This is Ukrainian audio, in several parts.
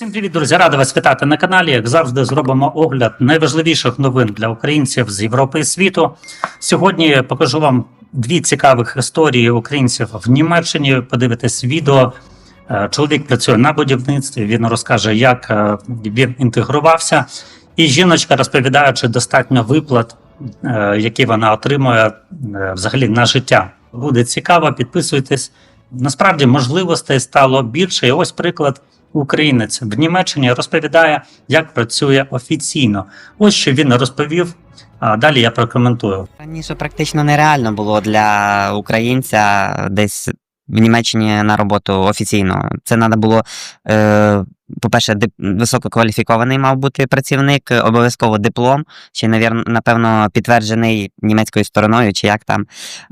Всім привіт, друзі! Радий вас вітати на каналі. Як завжди, зробимо огляд найважливіших новин для українців з Європи і світу. Сьогодні покажу вам дві цікавих історії українців в Німеччині. Подивитесь відео. Е, Чоловік працює на будівництві. Він розкаже, як е, він інтегрувався. І жіночка розповідає, чи достатньо виплат, е, які вона отримує взагалі на життя. Буде цікаво, підписуйтесь. Насправді можливостей стало більше. І ось приклад. Українець в Німеччині розповідає, як працює офіційно. Ось що він розповів. А далі я прокоментую. Раніше практично нереально було для українця десь в Німеччині на роботу офіційно. Це треба було, е, по-перше, дип- висококваліфікований мав бути працівник, е, обов'язково диплом, чи, напевно, підтверджений німецькою стороною, чи як там.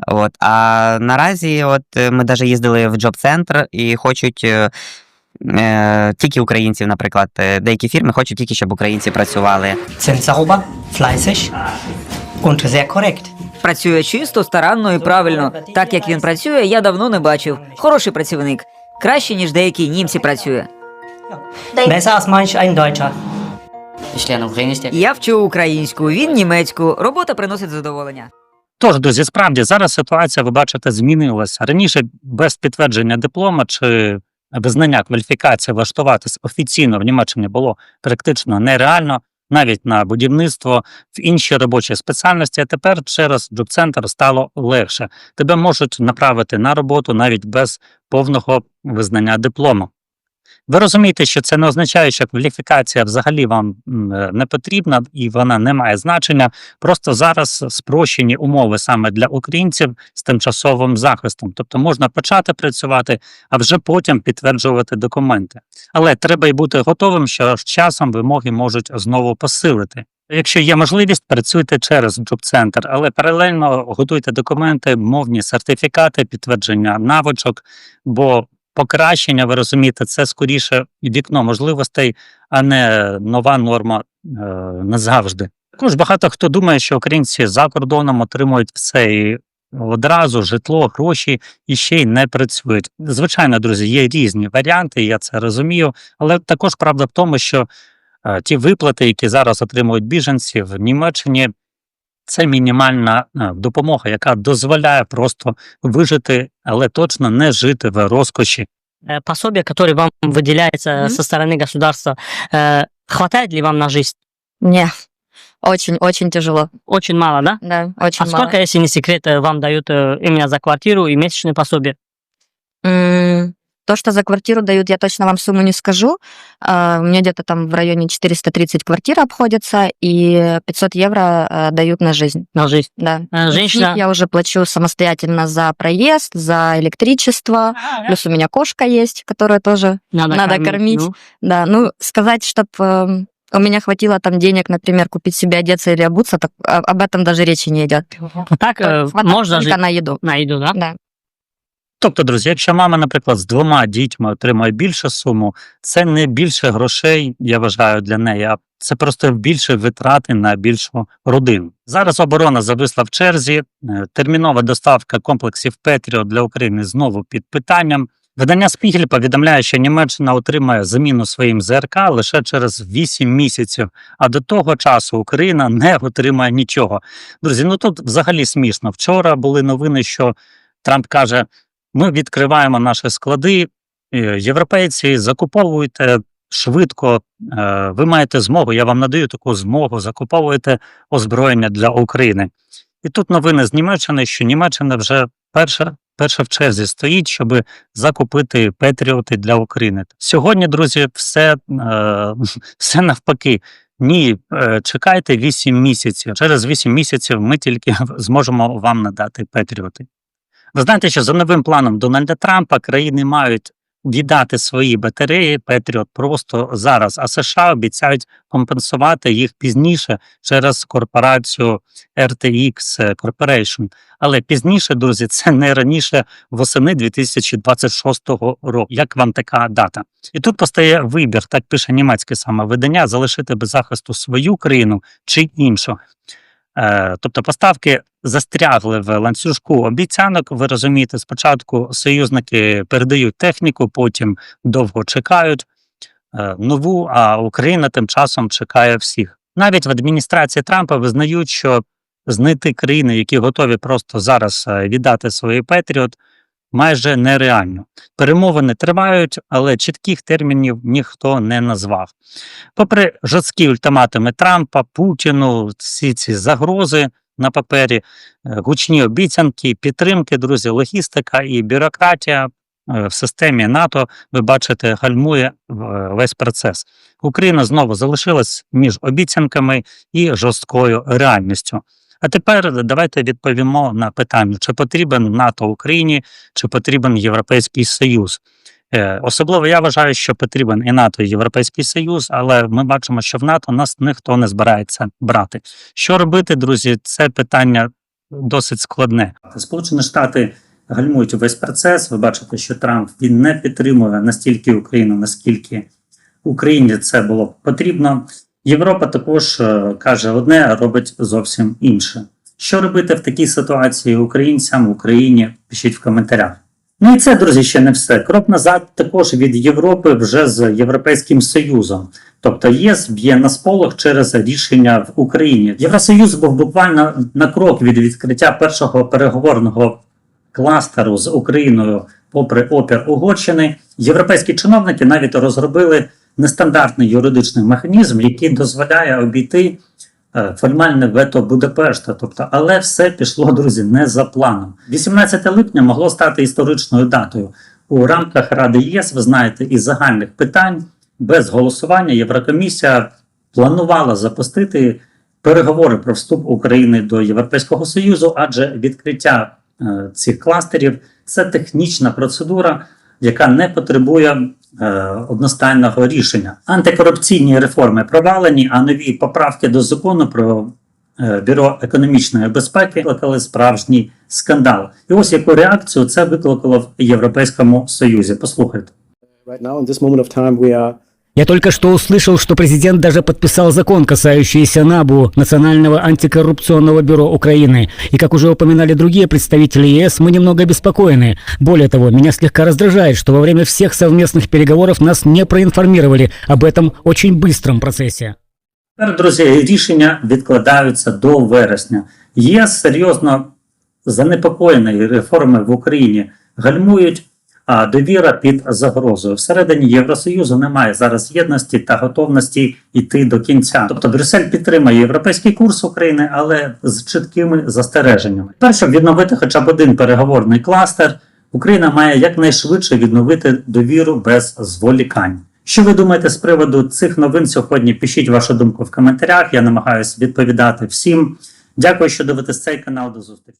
От. А наразі, от е, ми навіть їздили в джоб-центр і хочуть. Е, тільки українців, наприклад, Е, деякі фірми хочуть тільки, щоб українці працювали. sind sauber, fleißig und sehr korrekt. Працює чисто, старанно і правильно. Так як він працює, я давно не бачив. Хороший працівник. Краще, ніж деякі німці працює. Besser als manch ein Deutscher. Ich lerne Ukrainisch. Я вчу українську, він німецьку. Робота приносить задоволення. Тож, друзі, справді зараз ситуація, ви бачите, змінилася. Раніше без підтвердження диплома чи визнання кваліфікації влаштуватись офіційно в Німеччині було практично нереально, навіть на будівництво в інші робочі спеціальності. А тепер через джоб-центр стало легше. Тебе можуть направити на роботу навіть без повного визнання диплому. Ви розумієте, що це не означає, що кваліфікація взагалі вам е, не потрібна і вона не має значення. Просто зараз спрощені умови саме для українців з тимчасовим захистом. Тобто можна почати працювати, а вже потім підтверджувати документи. Але треба й бути готовим, що з часом вимоги можуть знову посилити. Якщо є можливість, працюйте через джоб-центр, але паралельно готуйте документи, мовні сертифікати, підтвердження навичок, бо покращення, ви розумієте, це скоріше вікно можливостей, а не нова норма е, назавжди. Також багато хто думає, що українці за кордоном отримують все і одразу житло, гроші і ще й не працюють. Звичайно, друзі, є різні варіанти, я це розумію, але також правда в тому, що е, ті виплати, які зараз отримують біженці в Німеччині, це мінімальна е, допомога, яка дозволяє просто вижити, але точно не жити в розкоші. э, пособие, которое вам выделяется Мгм. со стороны государства, э, хватает ли вам на жизнь? Не, очень-очень тяжело. Очень мало, да? Да, очень а мало. сколько, если не секрет, э, вам дают э, именно за квартиру и месячное пособие? М, То, что за квартиру дают, я точно вам сумму не скажу. А, У меня где-то там в районе 430 квартир обходится, и 500 евро э, дают на жизнь. На жизнь. Да. Из женщина... Я уже плачу самостоятельно за проезд, за электричество. Плюс у меня кошка есть, которую тоже надо кормить. ну. Да, ну, сказать, чтобы у меня хватило там денег, например, купить себе одеться или обуться, так а- об этом даже речи не идет. Так э, Хватает можно жить на еду. на еду, да? Да. Тобто, друзі, якщо мама, наприклад, з двома дітьми отримує більшу суму, це не більше грошей, я вважаю, для неї, а це просто більше витрати на більшу родину. Зараз оборона зависла в черзі. е, Термінова доставка комплексів Петріо для України знову під питанням. Видання Спігель повідомляє, що Німеччина отримає заміну своїм ЗРК лише через 8 місяців, а до того часу Україна не отримає нічого. Друзі, ну тут взагалі смішно. Вчора були новини, що Трамп каже: ми відкриваємо наші склади, е, європейці, закуповуйте швидко, е, ви маєте змогу, я вам надаю таку змогу, закуповуєте озброєння для України. І тут новини з Німеччини, що Німеччина вже перша, перша в черзі стоїть, щоб закупити патріоти для України. Сьогодні, друзі, все, е, все навпаки. Ні, чекайте 8 місяців. Через 8 місяців ми тільки зможемо вам надати патріоти. Ви знаєте, що за новим планом Дональда Трампа країни мають віддати свої батареї Петріот просто зараз, а США обіцяють компенсувати їх пізніше через корпорацію RTX Corporation. Але пізніше, друзі, це не раніше восени 2026 року. Як вам така дата? І тут постає вибір, так пише німецьке саме видання, залишити без захисту свою країну чи іншу. Е, Тобто поставки застрягли в ланцюжку обіцянок. Ви розумієте, спочатку союзники передають техніку, потім довго чекають. е, нову, а Україна тим часом чекає всіх. Навіть в адміністрації Трампа визнають, що знайти країни, які готові просто зараз е, віддати свої Петріот, майже нереально. Перемовини тривають, але чітких термінів ніхто не назвав. Попри жорсткі ультиматуми Трампа, Путіну, всі ці загрози на папері, е, гучні обіцянки, підтримки, друзі, логістика і бюрократія е, в системі НАТО, ви бачите, гальмує е, весь процес. Україна знову залишилась між обіцянками і жорсткою реальністю. А тепер давайте відповімо на питання, чи потрібен НАТО Україні, чи потрібен Європейський Союз. Е, Особливо я вважаю, що потрібен і НАТО, і Європейський Союз, але ми бачимо, що в НАТО нас ніхто не збирається брати. Що робити, друзі? Це питання досить складне. Сполучені Штати гальмують весь процес. Ви бачите, що Трамп він не підтримує настільки Україну, наскільки Україні це було потрібно. Європа також е, каже одне, робить зовсім інше. Що робити в такій ситуації українцям в Україні? Пишіть в коментарях. Ну і це, друзі, ще не все. Крок назад також від Європи вже з Європейським Союзом. Тобто ЄС б'є на сполох через рішення в Україні. Євросоюз був буквально на крок від відкриття першого переговорного кластеру з Україною, попри опір Угорщини. Європейські чиновники навіть розробили нестандартний юридичний механізм, який дозволяє обійти е, формальне вето Будапешта. Тобто, але все пішло, друзі, не за планом. 18 липня могло стати історичною датою. У рамках Ради ЄС, ви знаєте, із загальних питань без голосування Єврокомісія планувала запустити переговори про вступ України до Європейського Союзу, адже відкриття е, цих кластерів це технічна процедура, яка не потребує одностайного рішення. Антикорупційні реформи провалені, а нові поправки до закону про е, бюро економічної безпеки викликали справжній скандал. І ось яку реакцію це викликало в Європейському Союзі. Послухайте. Right now, in this moment of time, we are Я только что услышал, что президент даже подписал закон, касающийся НАБУ, Национального антикоррупционного бюро Украины. И как уже упоминали другие представители ЕС, мы немного обеспокоены. Более того, меня слегка раздражает, что во время всех совместных переговоров нас не проинформировали об этом очень быстром процессе. Тепер, друзі, рішення відкладаються до вересня. ЄС серйозно занепокоєний реформи в Україні гальмують, а довіра під загрозою. Всередині Євросоюзу немає зараз єдності та готовності йти до кінця. Тобто Брюссель підтримує європейський курс України, але з чіткими застереженнями. Перше, щоб відновити хоча б один переговорний кластер, Україна має якнайшвидше відновити довіру без зволікань. Що ви думаєте з приводу цих новин сьогодні? Пишіть вашу думку в коментарях. Я намагаюся відповідати всім. Дякую, що дивитесь цей канал. До зустрічі.